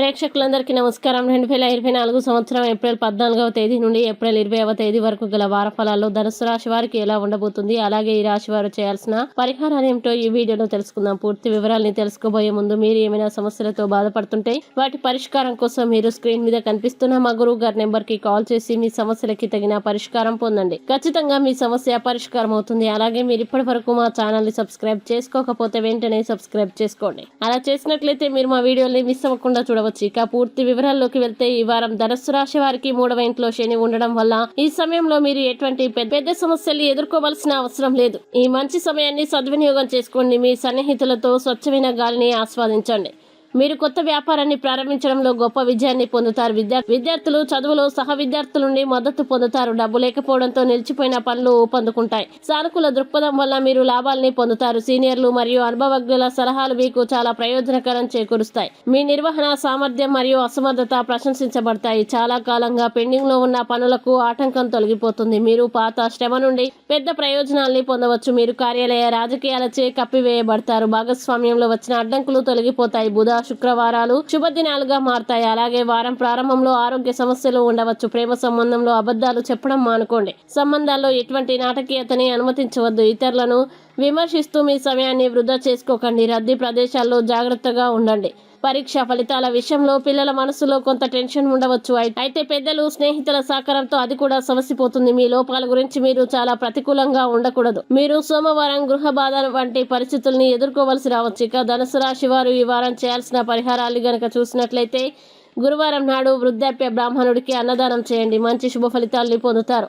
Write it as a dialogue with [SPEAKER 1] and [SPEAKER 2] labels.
[SPEAKER 1] ప్రేక్షకులందరికీ నమస్కారం. రెండు వేల ఇరవై నాలుగు సంవత్సరం ఏప్రిల్ పద్నాలుగవ తేదీ నుండి ఏప్రిల్ ఇరవైవ తేదీ వరకు గల వార ఫలాల్లో ధనుసు రాశి వారికి ఎలా ఉండబోతుంది అలాగే ఈ రాశి వారు చేయాల్సిన పరిహారాలు ఏమిటో ఈ వీడియోలో తెలుసుకుందాం. పూర్తి వివరాలని తెలుసుకోబోయే ముందు మీరు ఏమైనా సమస్యలతో బాధపడుతుంటే వాటి పరిష్కారం కోసం మీరు స్క్రీన్ మీద కనిపిస్తున్న మా గురువు గారి నెంబర్కి కాల్ చేసి మీ సమస్యలకి తగిన పరిష్కారం పొందండి. ఖచ్చితంగా మీ సమస్య పరిష్కారం అవుతుంది. అలాగే మీరు ఇప్పటి వరకు మా ఛానల్ని సబ్స్క్రైబ్ చేసుకోకపోతే వెంటనే సబ్స్క్రైబ్ చేసుకోండి. అలా చేసినట్లయితే మీరు మా వీడియోని మిస్ అవ్వకుండా చూడవచ్చు. ఇక పూర్తి వివరాల్లోకి వెళ్తే ఈ వారం ధనస్సు రాశి వారికి మూడవ ఇంట్లో శని ఉండడం వల్ల ఈ సమయంలో మీరు ఎటువంటి పెద్ద పెద్ద సమస్యలు ఎదుర్కోవాల్సిన అవసరం లేదు. ఈ మంచి సమయాన్ని సద్వినియోగం చేసుకోండి. మీ సన్నిహితులతో స్వచ్ఛమైన గాలిని ఆస్వాదించండి. మీరు కొత్త వ్యాపారాన్ని ప్రారంభించడంలో గొప్ప విజయాన్ని పొందుతారు. విద్యా విద్యార్థులు చదువులో సహ విద్యార్థుల నుండి మద్దతు పొందుతారు. డబ్బు లేకపోవడంతో నిలిచిపోయిన పనులు ఊపందుకుంటాయి. సానుకూల దృక్పథం వల్ల మీరు లాభాల్ని పొందుతారు. సీనియర్లు మరియు అనుభవజ్ఞుల సలహాలు మీకు చాలా ప్రయోజనకరం చేకూరుస్తాయి. మీ నిర్వహణ సామర్థ్యం మరియు అసమర్థత ప్రశంసించబడతాయి. చాలా కాలంగా పెండింగ్లో ఉన్న పనులకు ఆటంకం తొలగిపోతుంది. మీరు పాత శ్రమ నుండి పెద్ద ప్రయోజనాల్ని పొందవచ్చు. మీరు కార్యాలయ రాజకీయాలచే కప్పివేయబడతారు. భాగస్వామ్యంలో వచ్చిన అడ్డంకులు తొలగిపోతాయి. బుధ శుక్రవారాలు శుభదినాలుగా మారతాయి. అలాగే వారం ప్రారంభంలో ఆరోగ్య సమస్యలు ఉండవచ్చు. ప్రేమ సంబంధంలో అబద్ధాలు చెప్పడం మానుకోండి. సంబంధాల్లో ఎటువంటి నాటకీయతని అనుమతించవద్దు. ఇతరులను విమర్శిస్తూ మీ సమయాన్ని వృధా చేసుకోకండి. రద్దీ ప్రదేశాల్లో జాగ్రత్తగా ఉండండి. పరీక్ష ఫలితాల విషయంలో పిల్లల మనసులో కొంత టెన్షన్ ఉండవచ్చు. అయితే పెద్దలు స్నేహితుల సహకారంతో అది కూడా సమసిపోతుంది. మీ లోపాల గురించి మీరు చాలా ప్రతికూలంగా ఉండకూడదు. మీరు సోమవారం గృహ బాధ వంటి పరిస్థితుల్ని ఎదుర్కోవలసి రావచ్చు. ఇక ధనుసు రాశి వారు ఈ వారం చేయాల్సిన పరిహారాలు గనక చూసినట్లయితే గురువారం నాడు వృద్ధాప్య బ్రాహ్మణుడికి అన్నదానం చేయండి. మంచి శుభ ఫలితాల్ని పొందుతారు.